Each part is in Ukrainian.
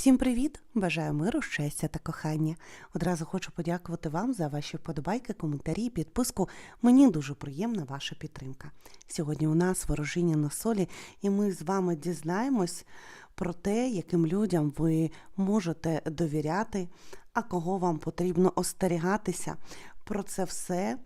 Всім привіт! Бажаю миру, щастя та кохання. Одразу хочу подякувати вам за ваші вподобайки, коментарі, підписку. Мені дуже приємна ваша підтримка. Сьогодні у нас ворожіння на солі, і ми з вами дізнаємось про те, яким людям ви можете довіряти, а кого вам потрібно остерігатися. Про це все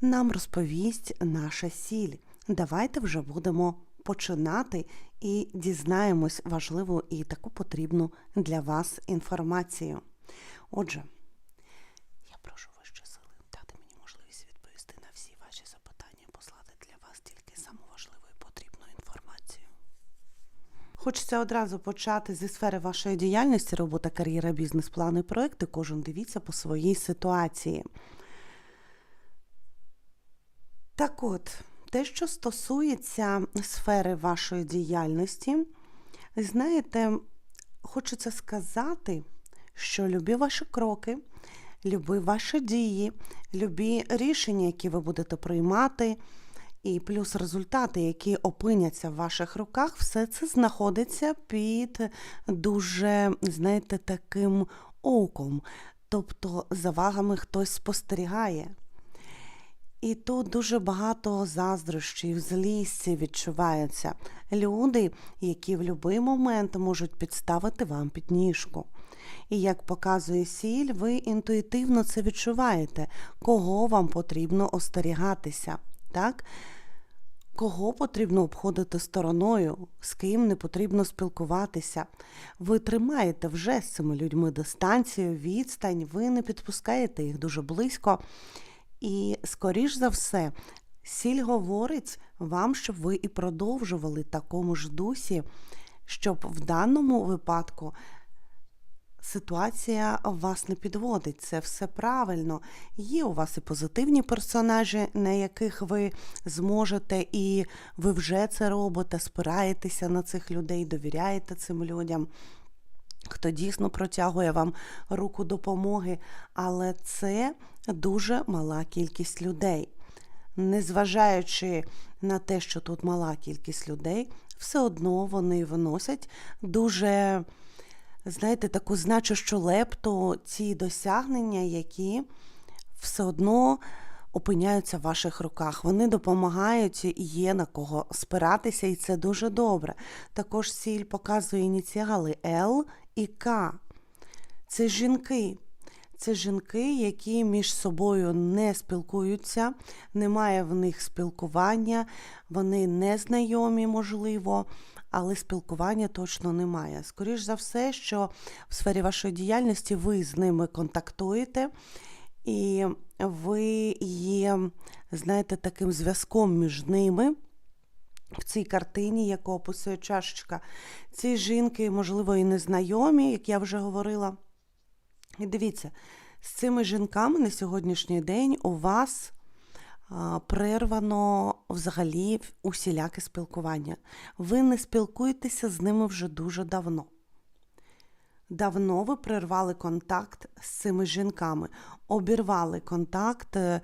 нам розповість наша сіль. Давайте вже будемо починати і дізнаємось важливу і таку потрібну для вас інформацію. Отже, я прошу вище сили дати мені можливість відповісти на всі ваші запитання, послати для вас тільки саму важливу і потрібну інформацію. Хочеться одразу почати зі сфери вашої діяльності, робота, кар'єра, бізнес, плани, проекти. Кожен дивіться по своїй ситуації. Так от, те, що стосується сфери вашої діяльності, знаєте, хочеться сказати, що любі ваші кроки, любі ваші дії, любі рішення, які ви будете приймати, і плюс результати, які опиняться в ваших руках, все це знаходиться під дуже, знаєте, таким оком. Тобто за вагами хтось спостерігає. І тут дуже багато заздрощів, злісті відчувається. Люди, які в будь-який момент можуть підставити вам підніжку. І як показує сіль, ви інтуїтивно це відчуваєте, кого вам потрібно остерігатися. так? Кого потрібно обходити стороною, з ким не потрібно спілкуватися. Ви тримаєте вже з цими людьми дистанцію, відстань, ви не підпускаєте їх дуже близько. І, скоріш за все, сіль говорить вам, щоб ви і продовжували такому ж дусі, щоб в даному випадку ситуація вас не підводить. Це все правильно. Є у вас і позитивні персонажі, на яких ви зможете, і ви вже це робите, спираєтеся на цих людей, довіряєте цим людям. Хто дійсно протягує вам руку допомоги, але це дуже мала кількість людей. Незважаючи на те, що тут мала кількість людей, все одно вони виносять дуже, знаєте, таку значущу лепту ці досягнення, які все одно опиняються в ваших руках. Вони допомагають і є на кого спиратися, і це дуже добре. Також сіль показує ініціали Л і К. Це жінки. Це жінки, які між собою не спілкуються, немає в них спілкування, вони не знайомі, можливо, але спілкування точно немає. Скоріш за все, що в сфері вашої діяльності ви з ними контактуєте, і ви є, знаєте, таким зв'язком між ними. В цій картині, яку описує чашечка, ці жінки, можливо, і незнайомі, як я вже говорила. І дивіться, з цими жінками на сьогоднішній день у вас прервано взагалі усіляке спілкування. Ви не спілкуєтеся з ними вже дуже давно. Давно ви прервали контакт з цими жінками, обірвали контакт, е,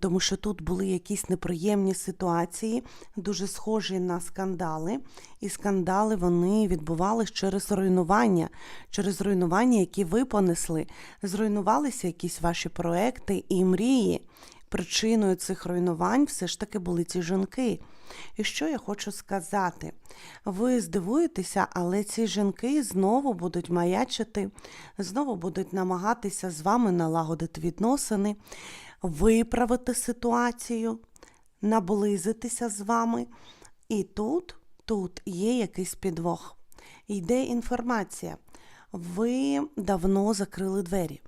тому що тут були якісь неприємні ситуації, дуже схожі на скандали. І скандали вони відбувалися через руйнування, через руйнування, які ви понесли. Зруйнувалися якісь ваші проекти і мрії. Причиною цих руйнувань все ж таки були ці жінки. І що я хочу сказати? Ви здивуєтеся, але ці жінки знову будуть маячити, знову будуть намагатися з вами налагодити відносини, виправити ситуацію, наблизитися з вами. І тут, тут є якийсь підвох. Йде інформація. Ви давно закрили двері.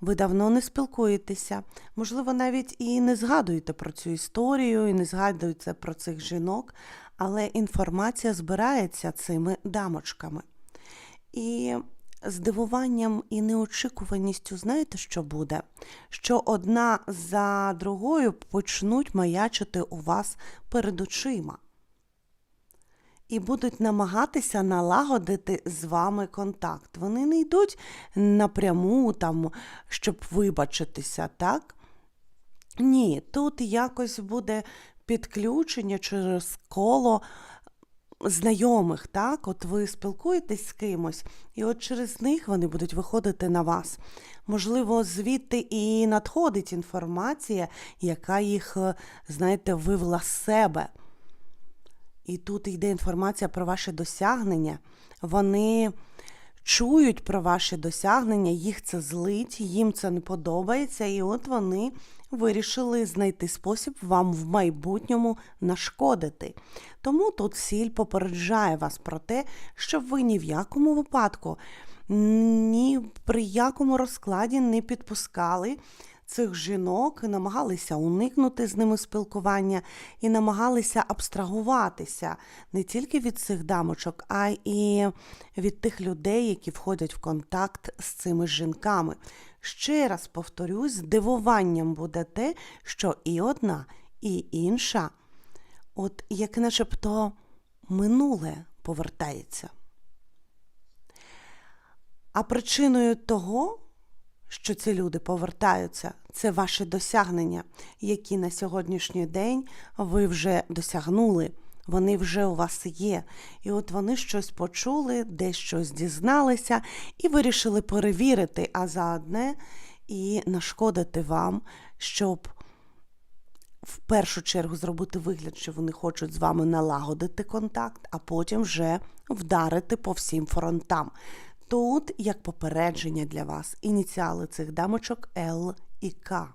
Ви давно не спілкуєтеся, можливо, навіть і не згадуєте про цю історію, і не згадуєте про цих жінок, але інформація збирається цими дамочками. І здивуванням і неочікуваністю, знаєте, що буде? Що одна за другою почнуть маячити у вас перед очима. І будуть намагатися налагодити з вами контакт. Вони не йдуть напряму, там, щоб вибачитися, так? Ні, тут якось буде підключення через коло знайомих, так? От ви спілкуєтесь з кимось, і от через них вони будуть виходити на вас. Можливо, звідти і надходить інформація, яка їх, е, знаєте, вивела з себе. І тут йде інформація про ваші досягнення. Вони чують про ваші досягнення, їх це злить, їм це не подобається, і от вони вирішили знайти спосіб вам в майбутньому нашкодити. Тому тут сіль попереджає вас про те, щоб ви ні в якому випадку, ні при якому розкладі не підпускали цих жінок, намагалися уникнути з ними спілкування і намагалися абстрагуватися не тільки від цих дамочок, а й від тих людей, які входять в контакт з цими жінками. Ще раз повторюсь, здивуванням буде те, що і одна, і інша, от як начебто минуле повертається. А причиною того, що ці люди повертаються, це ваші досягнення, які на сьогоднішній день ви вже досягнули. Вони вже у вас є. І от вони щось почули, десь щось дізналися і вирішили перевірити, а заодне і нашкодити вам, щоб в першу чергу зробити вигляд, що вони хочуть з вами налагодити контакт, а потім вже вдарити по всім фронтам. Тут, як попередження для вас, ініціали цих дамочок Л і К.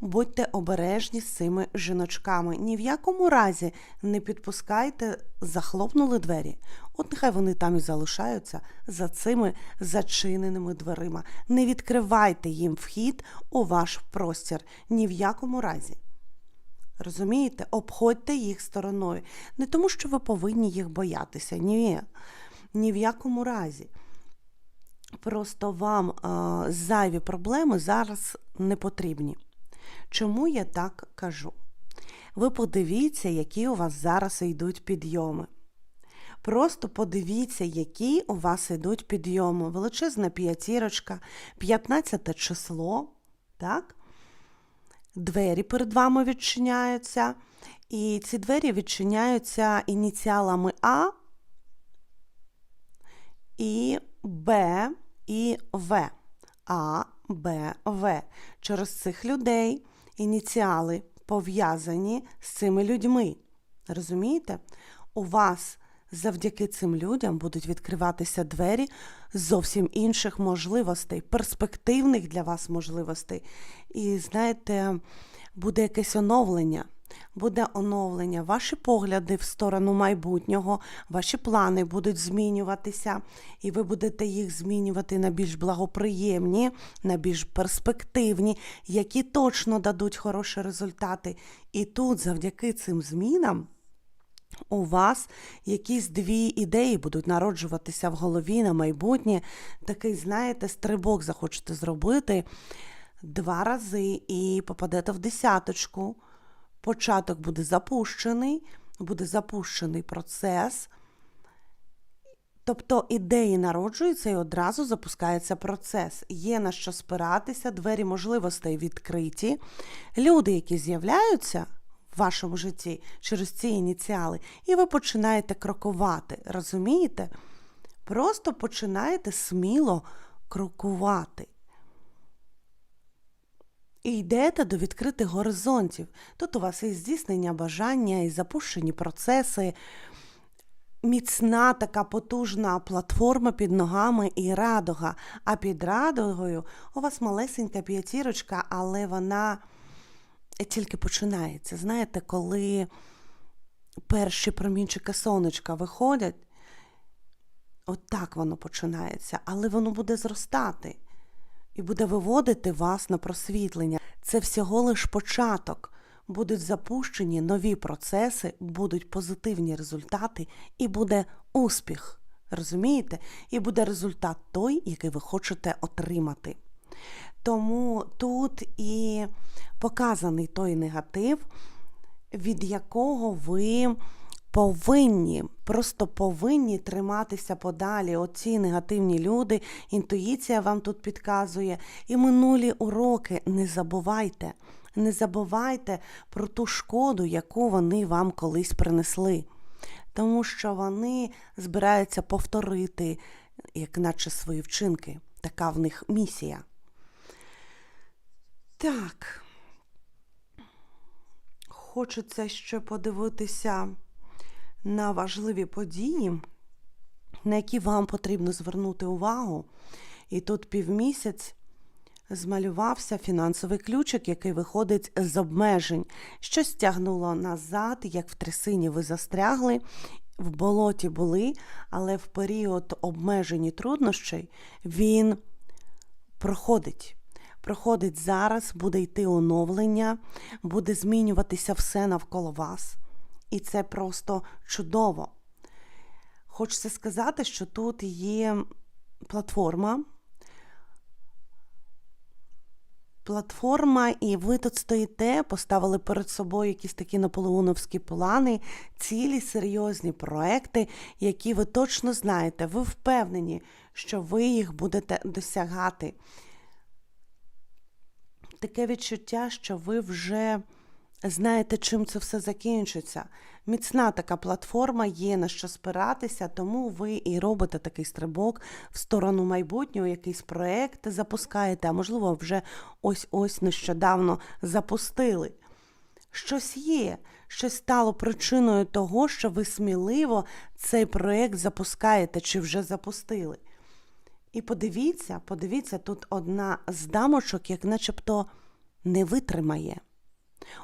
Будьте обережні з цими жіночками. Ні в якому разі не підпускайте, захлопнули двері. От нехай вони там і залишаються за цими зачиненими дверима. Не відкривайте їм вхід у ваш простір. Ні в якому разі. Розумієте? Обходьте їх стороною. Не тому, що ви повинні їх боятися. Ні. Ні в якому разі. Просто вам а, зайві проблеми зараз не потрібні. Чому я так кажу? Ви подивіться, які у вас зараз йдуть підйоми. Просто подивіться, які у вас йдуть підйоми. Величезна п'ятірочка, 15 число, так? Двері перед вами відчиняються. І ці двері відчиняються ініціалами А і Б і В. А, Б, В. Через цих людей ініціали пов'язані з цими людьми. Розумієте? У вас завдяки цим людям будуть відкриватися двері зовсім інших можливостей, перспективних для вас можливостей. І знаєте, буде якесь оновлення. Буде оновлення, ваші погляди в сторону майбутнього, ваші плани будуть змінюватися, і ви будете їх змінювати на більш благоприємні, на більш перспективні, які точно дадуть хороші результати. І тут, завдяки цим змінам, у вас якісь дві ідеї будуть народжуватися в голові на майбутнє. Такий, знаєте, стрибок захочете зробити два рази і попадете в десяточку початок буде запущений, буде запущений процес. Тобто ідеї народжуються і одразу запускається процес. Є на що спиратися, двері можливостей відкриті. Люди, які з'являються в вашому житті через ці ініціали, і ви починаєте крокувати. Розумієте? Просто починаєте сміло крокувати. І йдете до відкритих горизонтів. Тут у вас і здійснення бажання, і запущені процеси, міцна така потужна платформа під ногами і радуга. А під радугою у вас малесенька п'ятірочка, але вона тільки починається. Знаєте, коли перші промінчики сонечка виходять, от так воно починається, але воно буде зростати і буде виводити вас на просвітлення. Це всього лиш початок. Будуть запущені нові процеси, будуть позитивні результати, і буде успіх. Розумієте? І буде результат той, який ви хочете отримати. Тому тут і показаний той негатив, від якого ви повинні, просто повинні триматися подалі. Оці негативні люди, інтуїція вам тут підказує. І минулі уроки не забувайте. Не забувайте про ту шкоду, яку вони вам колись принесли. тому що вони збираються повторити, як наче свої вчинки. Така в них місія. Так. Хочеться ще подивитися на важливі події, на які вам потрібно звернути увагу. І тут півмісяць змалювався фінансовий ключик, який виходить з обмежень, що стягнуло назад, як в трясині ви застрягли, в болоті були, але в період обмежень і труднощей він проходить. Проходить зараз, буде йти оновлення, буде змінюватися все навколо вас. І це просто чудово. Хочеться сказати, що тут є платформа. Платформа, і ви тут стоїте, поставили перед собою якісь такі наполеоновські плани, цілі серйозні проекти, які ви точно знаєте, ви впевнені, що ви їх будете досягати. Таке відчуття, що ви вже знаєте, чим це все закінчиться. Міцна така платформа є на що спиратися, тому ви і робите такий стрибок в сторону майбутнього, якийсь проєкт запускаєте, а можливо, вже ось-ось нещодавно запустили. Щось є, щось стало причиною того, що ви сміливо цей проєкт запускаєте чи вже запустили. І подивіться, подивіться, тут одна з дамочок, як начебто не витримає.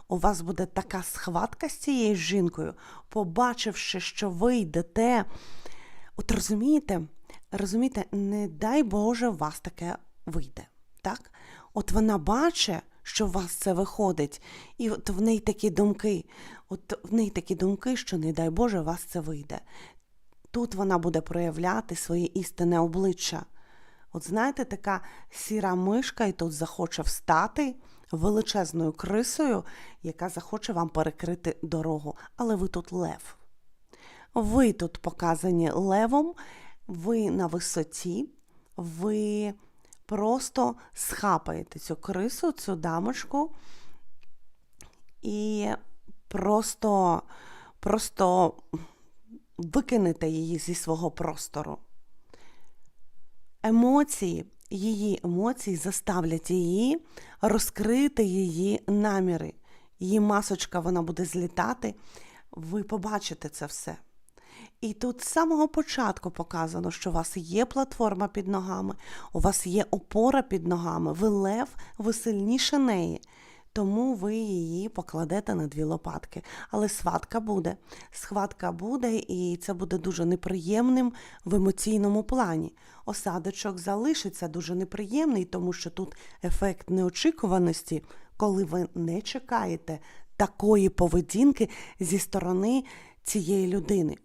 У вас буде така схватка з цією жінкою, побачивши, що ви йдете. От розумієте, розумієте, не дай Боже, у вас таке вийде. так? От вона бачить, що у вас це виходить, і от в неї такі думки, от в неї такі думки, що, не дай Боже, у вас це вийде. Тут вона буде проявляти своє істинне обличчя. От знаєте, така сіра мишка, і тут захоче встати величезною крисою, яка захоче вам перекрити дорогу. Але ви тут лев. Ви тут показані левом, ви на висоті, ви просто схапаєте цю крису, цю дамочку і просто, просто викинете її зі свого простору. Емоції, її емоції заставлять її розкрити її наміри. Її масочка вона буде злітати, ви побачите це все. І тут з самого початку показано, що у вас є платформа під ногами, у вас є опора під ногами, ви лев, ви сильніше неї. Тому ви її покладете на дві лопатки. Але схватка буде. Схватка буде, і це буде дуже неприємним в емоційному плані. Осадочок залишиться дуже неприємний, тому що тут ефект неочікуваності, коли ви не чекаєте такої поведінки зі сторони цієї людини.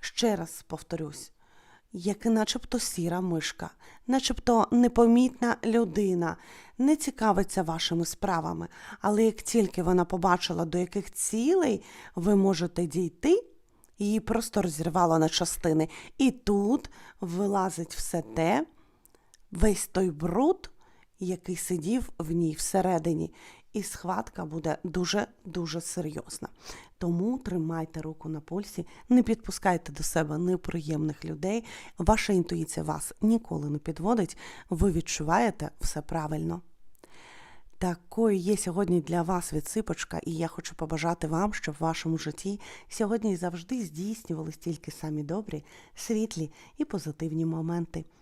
Ще раз повторюсь, як начебто сіра мишка, начебто непомітна людина, не цікавиться вашими справами, але як тільки вона побачила, до яких цілей ви можете дійти, її просто розірвало на частини. І тут вилазить все те, весь той бруд, який сидів в ній всередині. І схватка буде дуже-дуже серйозна. Тому тримайте руку на пульсі, не підпускайте до себе неприємних людей. Ваша інтуїція вас ніколи не підводить, ви відчуваєте все правильно. Такою є сьогодні для вас відсипочка, і я хочу побажати вам, щоб в вашому житті сьогодні і завжди здійснювались тільки самі добрі, світлі і позитивні моменти.